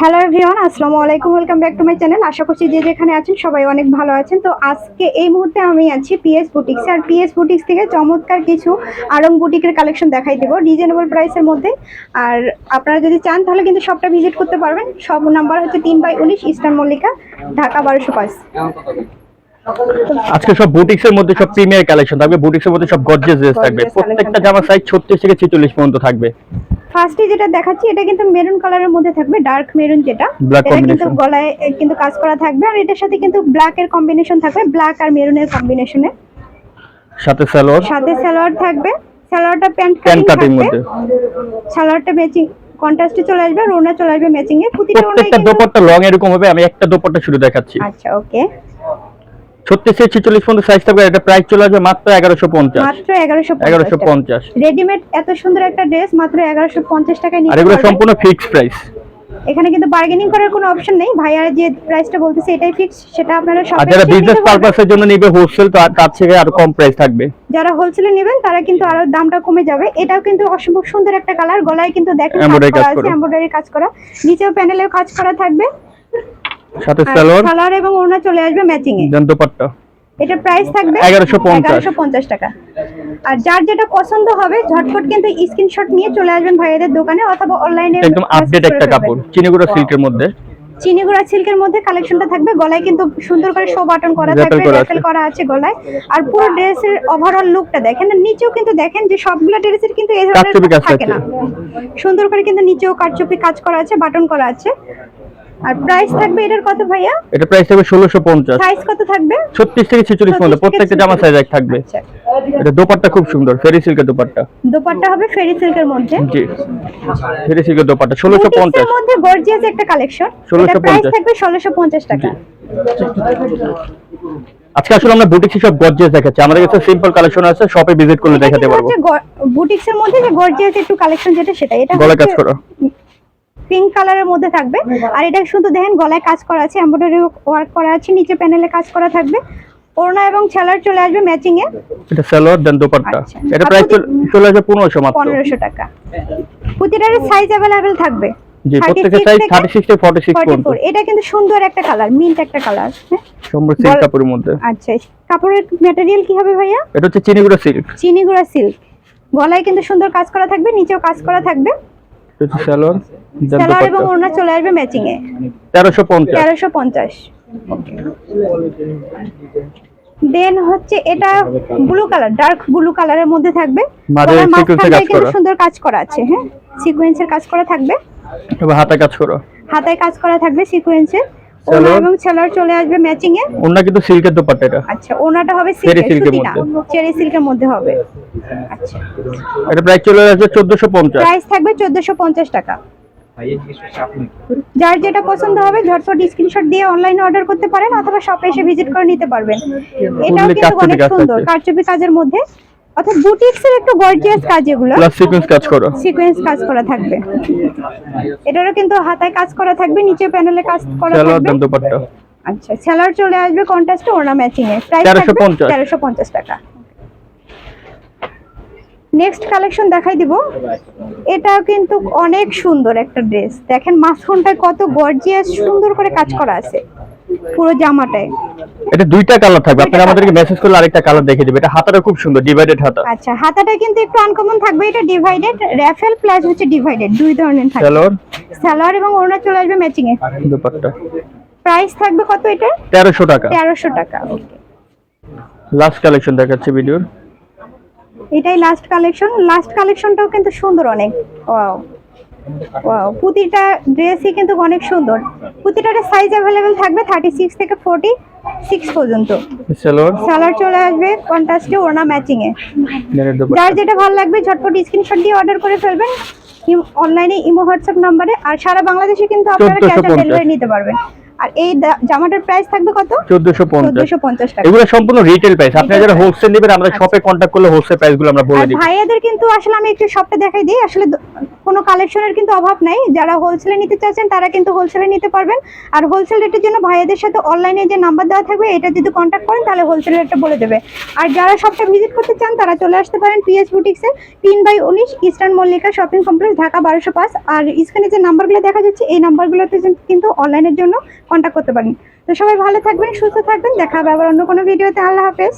Hello everyone আসসালামু আলাইকুম welcome back to my channel আশা করছি যে যেখানে আছেন সবাই অনেক ভালো আছেন। তো আজকে এই মুহূর্তে আমি আছি পিএস বুটিক্স আর পিএস বুটিক্স থেকে চমৎকার কিছু আরং বুটিকের কালেকশন দেখাই দেবো রিজনেবল প্রাইসের মধ্যে। আর আপনারা যদি চান তাহলে কিন্তু সবটা ভিজিট করতে পারবেন। সব নাম্বার হচ্ছে তিন বাই উনিশ ইস্টার্ন মল্লিকা ঢাকা বারোশো পাঁচ। আজকে সব বুটিক্স এর মধ্যে সব প্রিমিয়ার কালেকশন থাকবে। বুটিক্স এর মধ্যে সব গর্জিয়াস ড্রেস থাকবে। প্রত্যেকটা জামা সাইজ 36 থেকে 46 পর্যন্ত থাকবে। ফার্স্টে যেটা দেখাচ্ছি এটা কিন্তু মেরুন কালারের মধ্যে থাকবে ডার্ক মেরুন যেটা। এটা কিন্তু গলায় কিন্তু কাজ করা থাকবে আর এটার সাথে কিন্তু ব্ল্যাক এর কম্বিনেশন থাকবে ব্ল্যাক আর মেরুনের কম্বিনেশনে সাথে সালোয়ার? সাথে সালোয়ার থাকবে সালোয়ারটা প্যান্ট প্যান্ট কাটিং মধ্যে। সালোয়ারটা ম্যাচিং কন্ট্রাস্টে চলে আসবে রোনা চলে আসবে ম্যাচিং এ। প্রতিটা ওনাই প্রত্যেকটা দোপাট্টা লং এরকম হবে আমি একটা দোপাট্টা শুরু দেখাচ্ছি। আচ্ছা ওকে 36 থেকে 46 পর্যন্ত সাইজ থাকবে এটা প্রাইস চলে আসবে মাত্র 1150 মাত্র এগারোশো 1150 রেডিমেড এত সুন্দর একটা ড্রেস মাত্র এগারোশো পঞ্চাশ টাকায় আর এগুলো সম্পূর্ণ ফিক্স প্রাইস এখানে কিন্তু বার্গেনিং করার কোনো অপশন নেই। ভাইয়ার যে প্রাইসটা বলতেছে এটাই ফিক্স সেটা আপনারা সব যারা বিজনেস পারপাসের জন্য নিবে হোলসেল তো আর তার থেকে আরও কম প্রাইস থাকবে। যারা হোলসেলে নেবেন তারা কিন্তু আরও দামটা কমে যাবে। এটাও কিন্তু অসম্ভব সুন্দর একটা কালার গলায় কিন্তু দেখেন। এমব্রয়ডারি কাজ করা নিচেও প্যানেলের কাজ করা থাকবে। সাথে আর সালোয়ার এবং ওড়না চলে আসবে ম্যাচিং এ দেন দোপাট্টা এটা প্রাইস থাকবে 1150 টাকা। আর যার যেটা পছন্দ হবে ঝটফট কিন্তু স্ক্রিনশট নিয়ে চলে আসবেন ভাইয়াদের দোকানে অথবা অনলাইনে একদম আপডেট একটা কাপড়। চিনিগুড়া সিল্কের মধ্যে। চিনিগুড়া সিল্কের মধ্যে কালেকশনটা থাকবে। গলায় কিন্তু সুন্দর করে শো বাটন করা থাকবে র্যাপেল। করা আছে গলায়। আর পুরো ড্রেসের ওভারঅল লুকটা দেখেন। আর নিচেও কিন্তু দেখেন যে সবগুলো ড্রেসের কিন্তু এই ধরনের থাকে না। সুন্দর করে কিন্তু নিচেও কারচুপি কাজ করা আছে বাটন করা আছে। আর প্রাইস থাকবে এটার কত ভাইয়া? এটা প্রাইস থাকবে 1650 সাইজ কত থাকবে? 36 থেকে 46 পর্যন্ত 36 প্রত্যেকটা জামা সাইজ এক থাকবে। আচ্ছা। এটা দোপাট্টা খুব সুন্দর ফেরি সিল্কের দোপাট্টা। দোপাট্টা হবে ফেরি সিল্কের মধ্যে? জি। ফেরি সিল্কের দোপাট্টা বুটিক্সের 1650 মধ্যে গর্জিয়াস একটা কালেকশন এটা 1650 প্রাইস থাকবে 1650 টাকা। আজকে আসলে আমরা বুটিক সব গর্জিয়াস দেখাচ্ছি। আমাদের কাছে সিম্পল কালেকশন আছে শপে ভিজিট করলে দেখাতে পারব। বুটিক্সের মধ্যে যে গর্জিয়াস একটু কালেকশন যেটা সেটা এটা গলায় কাজ করা। পিঙ্ক কালারের মধ্যে থাকবে। আর এটা শুধু দেখেন গলায় কাজ করা আছে এমব্রয়ডারি ওয়ার্ক করা আছে নিচে প্যানেলে কাজ করা থাকবে। ওড়না এবং ছালার চলে আসবে ম্যাচিং এ এটা সালোয়ার দেন দোপাট্টা। আচ্ছা। এটা প্রাইস চলে আসবে 1500 মাত্র। পনেরোশো টাকা। প্রতিটার সাইজ অ্যাভেলেবেল থাকবে। জি 36 প্রত্যেকটা সাইজ 36 থেকে 46 পর্যন্ত। এটা কিন্তু সুন্দর একটা কালার মিন্ট একটা কালার সম্পূর্ণ সিল্ক কাপড়ের মধ্যে। আচ্ছা কাপড়ের ম্যাটেরিয়াল কি হবে ভাইয়া? এটা হচ্ছে চিনিগুড়া সিল্ক চিনিগুড়া সিল্ক গলায় কিন্তু সুন্দর কাজ করা থাকবে নিচেও কাজ করা থাকবে। এটা এবং ওড়না চলে আসবে ম্যাচিং এ। 1350 তেরোশো পঞ্চাশ। দেন হচ্ছে এটা ব্লু কালার ডার্ক ব্লু কালারের মধ্যে থাকবে। সুন্দর কাজ করা আছে হ্যাঁ? সিকোয়েন্সের কাজ করা থাকবে। হাতে কাজ করা। হাতায় কাজ করা থাকবে সিকোয়েন্সের ওনা সালোয়ার। এবং সেলার চলে আসবে ম্যাচিং এ? ওন্না কিন্তু সিল্কের দোপাট্টা এটা। আচ্ছা ওনাটা হবে Cherry সিল্কের silk এর সুতি না মধ্যে। চেরি সিল্কের মধ্যে হবে। আচ্ছা। এটা প্রাইস চলে আসবে 1450 প্রাইস থাকবে চোদ্দশো পঞ্চাশ টাকা। যার যেটা পছন্দ হবে ঝটফট স্ক্রিনশট দিয়ে অনলাইনে অর্ডার করতে পারেন অথবা শপে এসে ভিজিট করে নিতে পারবেন। এটাও কিন্তু অনেক সুন্দর। কারচুপি কাজের মধ্যে। অর্থাৎ বুটিক্স এর একটু গর্জিয়াস কাজ এগুলো। প্লাস সিকোয়েন্স কাজ করা। সিকোয়েন্স কাজ করা থাকবে। এটারও কিন্তু হাতায় কাজ করা থাকবে নিচে প্যানেলে কাজ করা থাকবে। দোপাট্টা। আচ্ছা সেলার চলে আসবে কন্ট্রাস্টে ওড়না ম্যাচিং এ। প্রাইস 1350 তেরোশো পঞ্চাশ। টাকা। নেক্সট কালেকশন দেখাই দিব। এটাও কিন্তু অনেক সুন্দর একটা ড্রেস দেখেন মাঝখানটায় কত গর্জিয়াস সুন্দর করে কাজ করা আছে। পুরো জামাটায় এটা দুইটা কালার থাকবে। আপনারা আমাদেরকে মেসেজ করলে আরেকটা কালার দেখে দিবে। এটা হাতাটা খুব সুন্দর ডিভাইডেড হাতা। আচ্ছা হাতাটা কিন্তু একটু আনকমন থাকবে। এটা ডিভাইডেড র্যাফেল প্লাস হচ্ছে ডিভাইডেড দুই ধরনের থাকবে। সালোয়ার সালোয়ার এবং ওড়না চলে আসবে ম্যাচিং এ। দোপাট্টা। প্রাইস থাকবে কত এটা 1300 টাকা। তেরোশো টাকা ওকে লাস্ট কালেকশন দেখাচ্ছি ভিডিওর এটাই লাস্ট কালেকশন লাস্ট কালেকশনটাও কিন্তু সুন্দর অনেক। ওয়াও প্রতিটা ড্রেসই কিন্তু অনেক সুন্দর। প্রতিটার সাইজ অ্যাভেলেবেল থাকবে থার্টি সিক্স থেকে ফোর্টি সিক্স পর্যন্ত সালার চলে আসবে কন্ট্রাস্টে ওড়না ম্যাচিং এ। যার যেটা ভালো লাগবে ঝটপট স্ক্রিনশট দিয়ে অর্ডার করে ফেলবেন। অনলাইনে ইমো হোয়াটসঅ্যাপ নম্বরে আর সারা বাংলাদেশে কিন্তু আপনারা ক্যাশ অন ডেলিভারি নিতে পারবেন। আর এই জামাটার প্রাইস থাকবে কত? চোদ্দশো পঞ্চাশ। চোদ্দশো পঞ্চাশ টাকা। এগুলো সম্পূর্ণ রিটেল প্রাইস আপনারা যারা হোলসেল নেবেন আমাদের শপে করলে হোলসেল আমরা বলে ভাইয়াদের কিন্তু আসলে আমি একটু শপটা দেখাই দিই। আসলে কোনো কালেকশনের কিন্তু অভাব নাই। যারা হোলসেলে নিতে চাচ্ছেন তারা কিন্তু হোলসেলে নিতে পারবেন। আর হোলসেল রেটের জন্য ভাইয়াদের সাথে অনলাইনে যে নাম্বার দেওয়া থাকবে এটা যদি করেন তাহলে হোলসেল রেটটা বলে দেবে। আর যারা শপটা ভিজিট করতে চান তারা চলে আসতে পারেন পিএস বুটিক্সে তিন বাই উনিশ eastern Mallika shopping complex Dhaka বারোশো পাঁচ। আর স্ক্রিনে যে নাম্বারগুলো দেখা যাচ্ছে এই নাম্বারগুলোতে কিন্তু অনলাইনের জন্য কন্ট্যাক্ট করতে পারেন। তো সবাই ভালো থাকবেন, সুস্থ থাকবেন। দেখা হবে আবার অন্য কোনো ভিডিওতে। আল্লাহ হাফেজ।